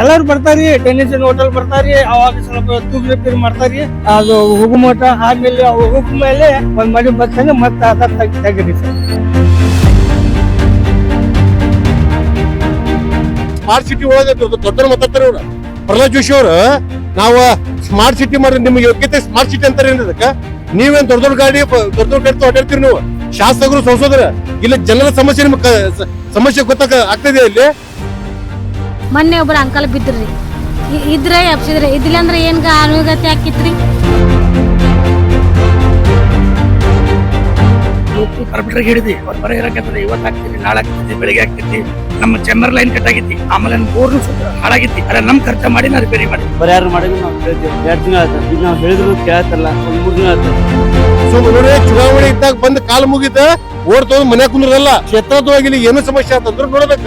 ಎಲ್ಲಾರು ಬರ್ತಾರಿ tennis hotel ಬರ್ತಾರಿ ಅವಾಗ ಸ್ವಲ್ಪ ತೂಕ ರಿಪೇರಿ ಮಾಡ್ತಾರಿ ಅದು ಹುಗುಮೋಟ ಆದ್ಮೇಲೆ ಹುಗ್ ಮೇಲೆ ಒಂದ್ ಮಡಿ ಬರ್ತಂಗ ಮತ್ತೆ ತೆಗ್- ತೆಗೀರಿ ಸರ್. ಸ್ಮಾರ್ಟ್ ಸಿಟಿ ಒಳಗೆ ದೊಡ್ಡ ಮಾತಾಡ್ತಾರೆ ಅವ್ರು ಪ್ರಹ್ಲಾದ್ ಜೋಶಿ ಅವರು, ನಾವು ಸ್ಮಾರ್ಟ್ ಸಿಟಿ ಮಾಡಿದ್ರೆ ನಿಮ್ಗೆ ಯೋಗ್ಯತೆ ಸ್ಮಾರ್ಟ್ ಸಿಟಿ ಅಂತಾರೆ ಅದಕ್ಕೆ ನೀವೇನ್ ದೊಡ್ಡ ದೊಡ್ಡ ಗಾಡಿ, ದೊಡ್ಡ ದೊಡ್ಡ ಗಾಡಿ ಓಡಾಡ್ತೀರಿ ನೀವು? ಶಾಸಕರು, ಸಂಸದರು, ಇಲ್ಲ ಜನರ ಸಮಸ್ಯೆ ನಿಮ್ಗೆ ಸಮಸ್ಯೆ ಗೊತ್ತಾಗ ಆಗ್ತದೆ ಇಲ್ಲಿ? ಮೊನ್ನೆ ಒಬ್ಬರು ಅಂಕಲ್ ಬಿದ್ದ್ರಿ ಇದ್ರೆ ಎಪ್ಸಿದ್ರೆ ಇದಿಲ್ಲ ಅಂದ್ರೆ ಏನ್ಗ ಅನುಗತಿ ಹಾಕಿತ್ರಿ? ಕಾರ್ಪೆಂಟರ್ ಹಿಡಿದಿ ಅವ್ರು ಬರ ಇರಕಂದ್ರೆ ಇವತ್ತು ಆಗ್ತೈತಿ ನಾಳೆ ಆಗ್ತೈತಿ ಬೆಳಿಗ್ಗೆ ಆಗ್ತೈತಿ ನಮ್ಮ ಚೆಂಬರ್ ಲೈನ್ ಕಟ್ ಆಗಿತ್ತು. ಆಮೇಲೆ ಬೋರ್ನು ಹಾಳಾಗಿತ್ತು. ಅದ್ರ ನಮ್ಮ ಖರ್ಚ ಮಾಡಿ ನಾ ರಿಪೇರಿ ಮಾಡಿ. ಬರ ಯಾರು ಮಾಡಿದ್ರು ನಾವು ಕೇಳ್ತೀವಿ. ಎರಡು ತಿಂಗಳು ಆಯ್ತು. ಈಗ ನಾವು ಹೇಳಿದ್ರು ಕೇಳ್ತಲ್ಲ ಒಂದು ಮೂರು ತಿಂಗಳು ಆಯ್ತು. ಸೊ ನೋಡಿ ಚುನಾವಣೆ ಇದ್ದಾಗ ಬಂದು ಕಾಲು ಮುಗಿತ ಓಡ್ ಮನೆ ಮನ್ಯಾಗ ಕುಂದ್ರಲ್ಲ ಕ್ಷೇತ್ರದ್ದು ಇಲ್ಲಿ ಏನು ಸಮಸ್ಯೆ ಆತಂದ್ರೆ ನೋಡ್ಬೇಕ.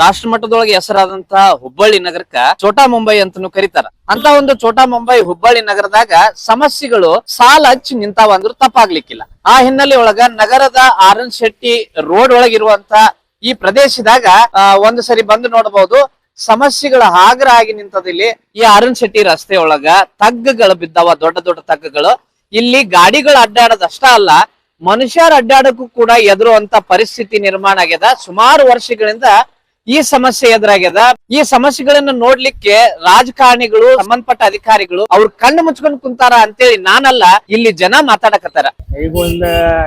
ರಾಷ್ಟ್ರ ಮಟ್ಟದೊಳಗೆ ಹೆಸರಾದಂತ ಹುಬ್ಬಳ್ಳಿ ನಗರಕ್ಕ ಚೋಟಾ ಮುಂಬೈ ಅಂತನು ಕರೀತಾರ. ಅಂತ ಒಂದು ಛೋಟಾ ಮುಂಬೈ ಹುಬ್ಬಳ್ಳಿ ನಗರದಾಗ ಸಮಸ್ಯೆಗಳು ಸಾಲ ಹಚ್ಚಿ ನಿಂತಾವ ಅಂದ್ರೂ ತಪ್ಪಾಗ್ಲಿಕ್ಕಿಲ್ಲ. ಆ ಹಿನ್ನೆಲೆ ಒಳಗ ನಗರದ ಆರ್ ಎನ್ ಶೆಟ್ಟಿ ರೋಡ್ ಒಳಗಿರುವಂತ ಈ ಪ್ರದೇಶದಾಗ ಒಂದು ಸರಿ ಬಂದು ನೋಡಬಹುದು ಸಮಸ್ಯೆಗಳ ಆಗ್ರ ಆಗಿ ನಿಂತದಿಲ್ಲಿ ಈ ಆರ್ ಎನ್ ಶೆಟ್ಟಿ ರಸ್ತೆ ಒಳಗ ತಗ್ಗಗಳು ಬಿದ್ದಾವ, ದೊಡ್ಡ ದೊಡ್ಡ ತಗ್ಗಗಳು. ಇಲ್ಲಿ ಗಾಡಿಗಳು ಅಡ್ಡಾಡೋದಷ್ಟ ಅಲ್ಲ, ಮನುಷ್ಯರ ಅಡ್ಡಾಡಕ್ಕೂ ಕೂಡ ಎದುರುವಂತ ಪರಿಸ್ಥಿತಿ ನಿರ್ಮಾಣ ಆಗ್ಯದ. ಸುಮಾರು ವರ್ಷಗಳಿಂದ ಈ ಸಮಸ್ಯೆ ಎದುರಾಗ್ಯದ. ಈ ಸಮಸ್ಯೆಗಳನ್ನ ನೋಡ್ಲಿಕ್ಕೆ ರಾಜಕಾರಣಿಗಳು ಸಂಬಂಧಪಟ್ಟ ಅಧಿಕಾರಿಗಳು ಅವ್ರ ಕಣ್ಣು ಮುಚ್ಕೊಂಡ್ ಕುಂತಾರ ಅಂತೇಳಿ ನಾನಲ್ಲ ಇಲ್ಲಿ ಜನ ಮಾತಾಡಕತ್ತಾರ. ಈಗ ಒಂದ್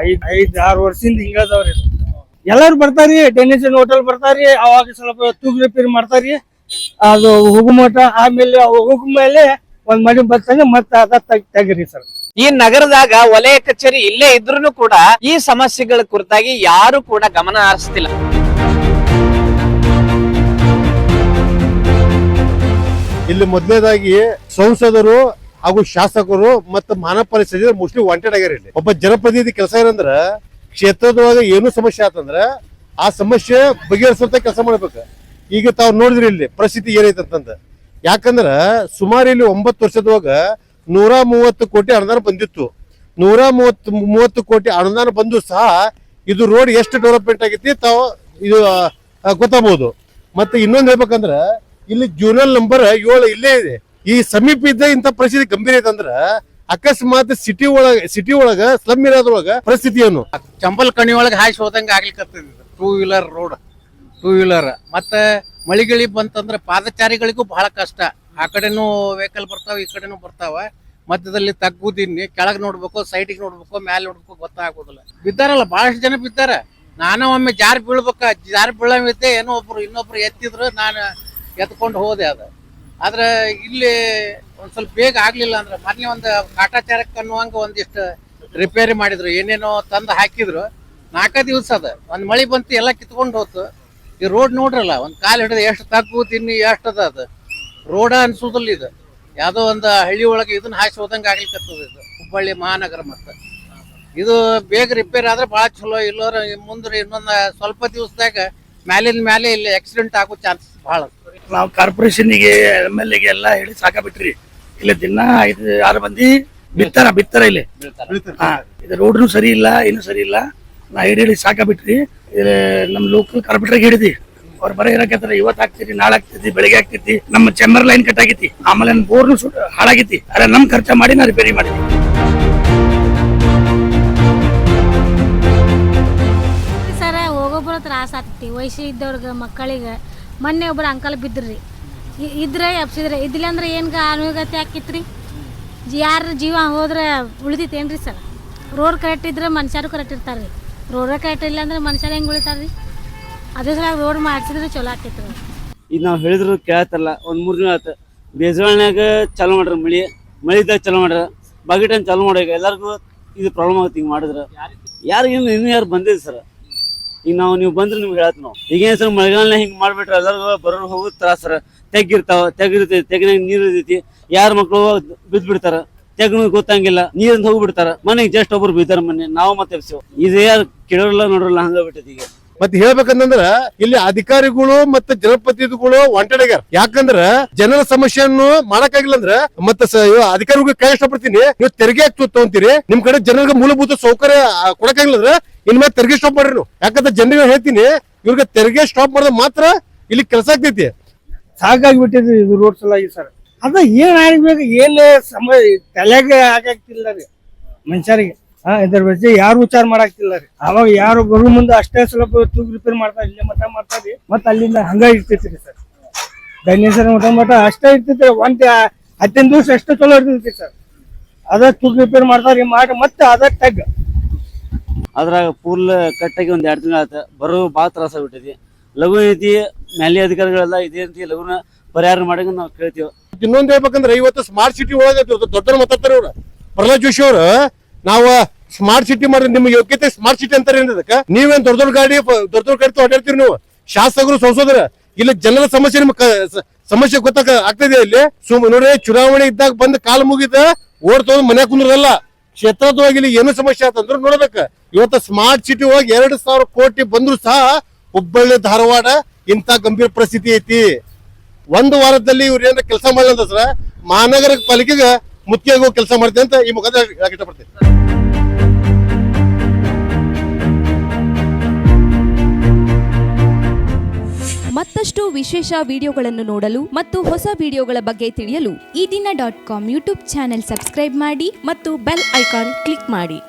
ಐದ್ ಐದ್ ಆರು ವರ್ಷದಿಂದ ಹಿಂಗದವ್ರಿ ಎಲ್ಲಾರು ಬರ್ತಾರಿ ಟೆನ್ನಿಸ್ ಹೋಟೆಲ್ ಬರ್ತಾರಿ ಅವಾಗ ಸ್ವಲ್ಪ ತೂಗು ರಿಪೇರಿ ಮಾಡ್ತಾರಿ. ಅದು ಹೋಗುಮಟ ಆಮೇಲೆ ಹೋಗುಮೇಲೆ ಮೇಲೆ ಒಂದ್ ಮಡಿ ಬರ್ತಂಗ ಮತ್ತೆ ಅದ ತೆಗ್- ತೆಗೀರಿ ಸರ್. ಈ ನಗರದಾಗ ವಲಯ ಕಚೇರಿ ಇಲ್ಲೇ ಇದ್ರೂನು ಕೂಡ ಈ ಸಮಸ್ಯೆಗಳ ಕುರಿತಾಗಿ ಯಾರು ಕೂಡ ಗಮನ ಹರಿಸ್ತಿಲ್ಲ. ಇಲ್ಲಿ ಮೊದಲನೇದಾಗಿ ಸಂಸದರು ಹಾಗೂ ಶಾಸಕರು ಮತ್ತು ಮಾನವ ಪರಿಸ್ಥಿತಿ ಮೋಸ್ಟ್ಲಿ ವಾಂಟೆಡ್ ಆಗ್ಯಾರ ಇಲ್ಲಿ ಒಬ್ಬ ಜನಪ್ರತಿನಿಧಿ ಕೆಲಸ ಏನಂದ್ರ, ಕ್ಷೇತ್ರದೊಳಗೆ ಏನು ಸಮಸ್ಯೆ ಆತಂದ್ರ, ಆ ಸಮಸ್ಯೆ ಬಗೆಹರಿಸುವಂತ ಕೆಲಸ ಮಾಡ್ಬೇಕು. ಈಗ ತಾವು ನೋಡಿದ್ರಿ ಇಲ್ಲಿ ಪರಿಸ್ಥಿತಿ ಏನೈತೆ ಅಂತಂದ ಯಾಕಂದ್ರ ಸುಮಾರು ಇಲ್ಲಿ ಒಂಬತ್ತು ವರ್ಷದೊಳಗ ನೂರ ಮೂವತ್ತು ಕೋಟಿ ಅನುದಾನ ಬಂದಿತ್ತು. ನೂರ ಮೂವತ್ತು ಮೂವತ್ತು ಕೋಟಿ ಅನುದಾನ ಬಂದು ಸಹ ಇದು ರೋಡ್ ಎಷ್ಟು ಡೆವಲಪ್ಮೆಂಟ್ ಆಗೈತಿ ತಾವು ಇದು ಗೊತ್ತಾಗಬಹುದು ಮತ್ತೆ ಇನ್ನೊಂದು ಹೇಳ್ಬೇಕಂದ್ರ ಇಲ್ಲಿ ಜೂನಲ್ ನಂಬರ್ ಏಳು ಇಲ್ಲೇ ಇದೆ. ಈ ಸಮೀಪ ಇದ್ದ ಇಂಥ ಪರಿಸ್ಥಿತಿ ಗಂಭೀರ ಐತೆ ಅಂದ್ರ ಅಕಸ್ಮಾತ್ ಸಿಟಿ ಒಳಗ ಸಿಟಿ ಒಳಗ ಸ್ಲಮ್ ಇರೋದ್ರೊಳಗ ಪರಿಸ್ಥಿತಿ ಏನು? ಚಂಬಲ್ ಕಣಿ ಒಳಗೆ ಹಾಯ್ಸಿ ಹೋದಂಗೆ ಆಗ್ಲಿಕ್ಕೆ two wheeler road two wheeler ಮತ್ತೆ ಮಳಿಗಿಳಿ ಬಂತಂದ್ರ ಪಾದಚಾರಿಗಳಿಗೂ ಬಹಳ ಕಷ್ಟ. ಆ ಕಡೆನೂ ವೆಹಿಕಲ್ ಬರ್ತಾವ, ಈ ಕಡೆನೂ ಬರ್ತಾವ. ಮಧ್ಯದಲ್ಲಿ ತಗ್ಗುದಿನ್ನಿ ಕೆಳಗ್ ನೋಡ್ಬೇಕು ಸೈಡಿಗೆ ನೋಡ್ಬೇಕು, ಮ್ಯಾಲೆ ನೋಡ್ಬೇಕು, ಗೊತ್ತಾಗೋದಿಲ್ಲ. ಬಿದ್ದಾರಲ್ಲ, ಬಹಳಷ್ಟು ಜನ ಬಿದ್ದಾರ. ನಾನು ಒಮ್ಮೆ ಜಾರಿ ಬೀಳ್ಬೇಕ? ಜಾರಿ ಬೀಳವಿದ್ದೆ ಏನೋ ಒಬ್ರು ಇನ್ನೊಬ್ರು ಎತ್ತಿದ್ರು, ನಾನು ಎತ್ಕೊಂಡು ಹೋದೆ ಅದು. ಆದ್ರೆ ಇಲ್ಲಿ ಒಂದ್ ಸ್ವಲ್ಪ ಬೇಗ ಆಗ್ಲಿಲ್ಲ ಅಂದ್ರೆ ಮೊನ್ನೆ ಒಂದು ಕಾಟಾಚಾರಕ್ಕೆ ಅನ್ನುವಂಗ ಒಂದಿಷ್ಟು ರಿಪೇರಿ ಮಾಡಿದ್ರು. ಏನೇನೋ ತಂದು ಹಾಕಿದ್ರು. ನಾಲ್ಕು ದಿವಸ ಅದ. ಒಂದ್ ಮಳಿ ಬಂತು, ಎಲ್ಲ ಕಿತ್ಕೊಂಡು ಹೋತು. ಈ ರೋಡ್ ನೋಡ್ರಲ್ಲ, ಒಂದ್ ಕಾಲು ಹಿಡಿದು ಎಷ್ಟು ತಗ್ಗು ತಿನ್ನಿ ಎಷ್ಟು ಅದ. ಅದು ರೋಡ ಅನ್ಸೋದಿಲ್ಲ ಇದು. ಯಾವುದೋ ಒಂದು ಹಳ್ಳಿ ಒಳಗೆ ಇದನ್ನ ಹಾಸಿ ಹೋದಂಗ ಆಗ್ಲಿಕ್ಕತ್ತದ ಇದು. ಹುಬ್ಬಳ್ಳಿ ಮಹಾನಗರ ಮತ್ತ. ಇದು ಬೇಗ ರಿಪೇರ್ ಆದ್ರೆ ಬಹಳ ಚಲೋ. ಇಲ್ಲೋರ ಮುಂದ್ರೆ ಇನ್ನೊಂದು ಸ್ವಲ್ಪ ದಿವಸದಾಗ ಮ್ಯಾಲಿನ ಮ್ಯಾಲೆ ಇಲ್ಲಿ ಆಕ್ಸಿಡೆಂಟ್ ಆಗೋ ಚಾನ್ಸಸ್ ಬಹಳ ನಾವು ಕಾರ್ಪೊರೇಷನ್ಗೆ ಎಂ ಎಲ್ ಎಗೆ ಎಲ್ಲ ಹೇಳಿ ಸಾಕಾಬಿಟ್ರಿ ಇಲ್ಲ ದಿನ ಐದು ಆರು ಮಂದಿ ಬಿತ್ತಾರ ಬಿತ್ತಾರ ಇಲ್ಲಿ. ಹಾ ಇದು ರೋಡ್ನು ಸರಿ ಇಲ್ಲ ಏನು ಸರಿ ಇಲ್ಲ. ನಾ ಹೇಳಿ ಹೇಳಿ ಸಾಕಾಬಿಟ್ರಿ ನಮ್ಮ ನಮ್ ಲೋಕಲ್ ಕಾರ್ಪೊರೇಟರ್ ಹಿಡಿದಿ ಅವ್ರು ಬರ ಇರಕತ್ತಾರ ಇವತ್ತು ಆಗ್ತೈತಿ ನಾಳೆ ಆಗ್ತೈತಿ ಬೆಳಿಗ್ಗೆ ಆಗ್ತೈತಿ ನಮ್ಮ ಚೆಂಬರ್ ಲೈನ್ ಕಟ್ ಆಗೈತಿ. ಆಮೇಲೆ ಬೋರ್ನು ಹಾಳಾಗೈತಿ. ಅರೆ ನಮ್ ಖರ್ಚ ಮಾಡಿ ನಾ ರಿಪೇರಿ ಮಾಡಿದ್ವಿ. ಸರ ಹೋಗೋಬ್ರ ತ್ರಾಸ ಆಗ್ತೈತಿ. ವಯಸ್ಸು ಇದ್ದವ್ರಿಗೆ ಮಕ್ಕಳಿಗೆ. ಮೊನ್ನೆ ಒಬ್ಬರು ಅಂಕಲ್ ಬಿದ್ದ್ರಿ. ಇದ್ರೆ ಎಪ್ಸಿದ್ರೆ ಇದಿಲ್ಲ ಅಂದ್ರೆ ಏನ್ಗ ಅನುಗತಿ ಹಾಕಿತ್ರಿ? ಯಾರ ಜೀವ ಹೋದ್ರೆ ಉಳಿದಿತ್ತೇನ್ರಿ ಸರ್? ರೋಡ್ ಕರೆಕ್ಟ್ ಇದ್ರೆ ಮನುಷ್ಯರು ಕರೆಕ್ಟ್ ಇರ್ತಾರೆ ರೀ ರೋಡ ಕರೆಕ್ಟ್ ಇಲ್ಲ ಅಂದ್ರೆ ಮನುಷ್ಯರು ಹೆಂಗೆ ಉಳಿತಾರೆ ರೀ ಅದೇ ಸಲ ರೋಡ್ ಮಾಡ್ಸಿದ್ರೆ ಚಲೋ ಆಕೈತೆ ಈಗ ನಾವು ಹೇಳಿದ್ರು ಕೇಳ್ತಾರಲ್ಲ ಒಂದ್ ಮೂರ್ ದಿನ ಆಯ್ತು ಬೇಸಿಗೆನ್ಯಾಗ ಚಾಲು ಮಾಡ್ರಿ ಮಳಿ. ಮಳಿದಾಗ ಚಾಲು ಮಾಡ್ರ. ಬಾಗಿ ಚಾಲು ಈಗ ಎಲ್ಲರಿಗೂ ಇದು ಪ್ರಾಬ್ಲಮ್ ಆಗುತ್ತೆ ಹಿಂಗೆ ಮಾಡಿದ್ರೆ. ಯಾರು ಇನ್ನು ಯಾರು ಬಂದಿಲ್ಲ ಸರ್. ಈಗ ನಾವು ನೀವು ಬಂದ್ರೆ ನಿಮ್ಗೆ ಹೇಳತ್ ನಾವು. ಈಗ ಏನ್ ಸರ್ ಮಳೆಗಾಲ ಹಿಂಗ್ ಮಾಡ್ಬಿಟ್ರೆ ಎಲ್ಲರಿಗೂ ಬರೋರು ಹೋಗೋದು ತ್ರಾಸ ಸರ್. ತೆಗ್ಗಿರ್ತಾವ ತೆಗಿರ್ತೈತಿ ತೆಗಿನಾಗ ನೀರು ಇರ್ತೈತಿ. ಯಾರ ಮಕ್ಕಳು ಬಿದ್ದು ಬಿಡ್ತಾರ ತೆಗ್ನ ಗೊತ್ತಂಗಿಲ್ಲ, ನೀರಿಂದ ಹೋಗ್ಬಿಡ್ತಾರ. ಮನೆಗೆ ಜಸ್ಟ್ ಒಬ್ರು ಬಿದ್ದಾರ ಮನೆ, ನಾವು ಮತ್ತೆ ಇದೇ ಯಾರು ಕೇಳೋಲ್ಲ ನೋಡ್ರಲ್ಲ, ಹಂಗ ಬಿಟ್ಟೈತಿ ಈಗ. ಮತ್ತೆ ಹೇಳ್ಬೇಕಂತಂದ್ರ ಇಲ್ಲಿ ಅಧಿಕಾರಿಗಳು ಮತ್ತೆ ಜನಪ್ರತಿನಿಧಿಗಳು ಒಂಟೆಡಗ್ಯಾರ ಯಾಕಂದ್ರ ಜನರ ಸಮಸ್ಯೆಯನ್ನು ಮಾಡಕ್ಕಾಗಿಲ್ಲ ಅಂದ್ರ ಮತ್ತೆ ಅಧಿಕಾರಿಗಳು ಕೈ ಇಷ್ಟಪಡ್ತೀನಿ. ನೀವು ತೆರಿಗೆ ಹಾಕ್ತು ತಗೊಂತೀರಿ. ನಿಮ್ ಕಡೆ ಜನರಿಗೆ ಮೂಲಭೂತ ಸೌಕರ್ಯ ಕೊಡಕ್ಕಾಗಿಲ್ಲ ಅಂದ್ರೆ ಇನ್ಮೇಲೆ ತೆರಿಗೆ ಸ್ಟಾಪ್ ಮಾಡ್ರಿ ಯಾಕಂದ್ರೆ ಜನರಿಗೆ ಹೇಳ್ತೀನಿ, ಇವ್ರಿಗೆ ತೆರಿಗೆ ಸ್ಟಾಪ್ ಮಾಡಿದ್ರೆ ಮಾತ್ರ ಇಲ್ಲಿ ಕೆಲಸ ಆಗ್ತೈತಿ. ಸಾಕಾಗಿ ಬಿಟ್ಟಿದ್ರಿ ಇದು ರೋಡ್ ಸಲಾಗಿ ಸರ್ ಅದ ಏನ್ ಆಗ್ಬೇಕು? ಏನ್ ಸಮಯ, ತಲೆಗೆ ಆಗಾಕ್ತಿಲ್ಲ ರೀ ಮನುಷ್ಯರಿಗೆ. ಹಾ ಇದ್ರ ಬಗ್ಗೆ ಯಾರು ವಿಚಾರ ಮಾಡಾಕ್ತಿಲ್ಲ ರೀ. ಅವಾಗ ಯಾರು ಬರೋ ಮುಂದೆ ಅಷ್ಟೇ ಸ್ವಲ್ಪ ತೂಗ್ ರಿಪೇರ್ ಮಾಡ್ತಾರೆ ಇಲ್ಲೇ ಮಠ ಮಾಡ್ತಾರೆ ಮತ್ತ ಅಲ್ಲಿಂದ ಹಂಗ ಇರ್ತೈತ್ರಿ ಸರ್. ಧನ್ಯಸರ ಮಠ ಮಠ ಅಷ್ಟೇ ಇರ್ತೈತಿ ಒಂದ್ ಹತ್ತಿನ ದಿವಸ ಅಷ್ಟೇ ಚಲೋ ಇರ್ತೈತಿ ಸರ್. ಅದ ತೂಗ್ ರಿಪೇರ್ ಮಾಡ್ತಾರ್ರಿ ಮಾಡಿ ಮತ್ತೆ ಅದ ಟಗ್ ಅದ್ರಾಗ ಪೂರ್ಲ ಕಟ್ಟಾಗಿ ಒಂದ್ ಎರಡು ತಿಂಗಳ ಆಯ್ತು ಬರೋ ಭಾಳ ತ್ರಾಸ ಆಗ್ಬಿಟ್ಟೈತಿ ಲಘು ಐತಿ ಮ್ಯಾಲೆ ಅಧಿಕಾರಿಗಳೆಲ್ಲ ಇದೇ ರೀತಿ ಲಘುನ ಪರಿಹಾರ ಮಾಡಂಗ ನಾವು ಕೇಳ್ತೀವಿ. ಇನ್ನೊಂದ್ ಹೇಳ್ಬೇಕಂದ್ರೆ ಇವತ್ತು ಸ್ಮಾರ್ಟ್ ಸಿಟಿ ಒಳಗೆ ದೊಡ್ಡ ಮಾತಾಡ್ತಾರೆ ಅವ್ರು ಪ್ರಹ್ಲಾದ್ ಜೋಶಿ ಅವರು ನಾವು ಸ್ಮಾರ್ಟ್ ಸಿಟಿ ಮಾಡಿದ್ರೆ ನಿಮ್ಗೆ ಯೋಗ್ಯತೆ ಸ್ಮಾರ್ಟ್ ಸಿಟಿ ಅಂತಾರೆ ಅದಕ್ಕೆ? ನೀವೇನ್ ದೊಡ್ಡ ದೊಡ್ಡ ಗಾಡಿ ದೊಡ್ಡ ದೊಡ್ಡ ಗಾಡಿ ಓಡಾಡ್ತೀರಿ ನೀವು? ಶಾಸಕರು ಸಂಸದರ, ಇಲ್ಲಿ ಜನರ ಸಮಸ್ಯೆ ನಿಮ್ಗೆ ಸಮಸ್ಯೆ ಗೊತ್ತಾಗ ಆಗ್ತದೆ ಇಲ್ಲಿ? ಸುಮ್ ನೋಡಿ, ಚುನಾವಣೆ ಇದ್ದಾಗ ಬಂದ್ ಕಾಲ ಮುಗಿದ ಓಡ್ ಮನ್ಯಾಗ ಕುಂದ್ರಲ್ಲ ಕ್ಷೇತ್ರದೊಳಗೆ ಇಲ್ಲಿ ಏನು ಸಮಸ್ಯೆ ಆತಂದ್ರೆ ನೋಡ್ಬೇಕ. ಇವತ್ತು ಸ್ಮಾರ್ಟ್ ಸಿಟಿ ಒಳಗೆ ಎರಡು ಸಾವಿರ ಕೋಟಿ ಬಂದ್ರು ಸಹ ಹುಬ್ಬಳ್ಳಿ, ಧಾರವಾಡ ಇಂತ ಗಂಭೀರ ಪರಿಸ್ಥಿತಿ ಐತಿ. ಒಂದು ವಾರದಲ್ಲಿ ಇವ್ರು ಏನಾರ ಕೆಲಸ ಮಾಡಲ್ಲ ಸರ್, ಮಹಾನಗರ ಪಾಲಿಕೆಗೆ ಮುಖ್ಯ ಕೆಲಸ ಮಾಡ್ತೀನಿ ಅಂತ ಈ ಮುಖಾಂತರ ಇಷ್ಟಪಡ್ತೀನಿ. ಮತ್ತಷ್ಟು ವಿಶೇಷ ವಿಡಿಯೋಗಳನ್ನು ನೋಡಲು ಮತ್ತು ಹೊಸ ವಿಡಿಯೋಗಳ ಬಗ್ಗೆ ತಿಳಿಯಲು ಈ ದಿನ dot com YouTube channel subscribe ಮಾಡಿ ಮತ್ತು ಬೆಲ್ ಐಕಾನ್ ಕ್ಲಿಕ್ ಮಾಡಿ.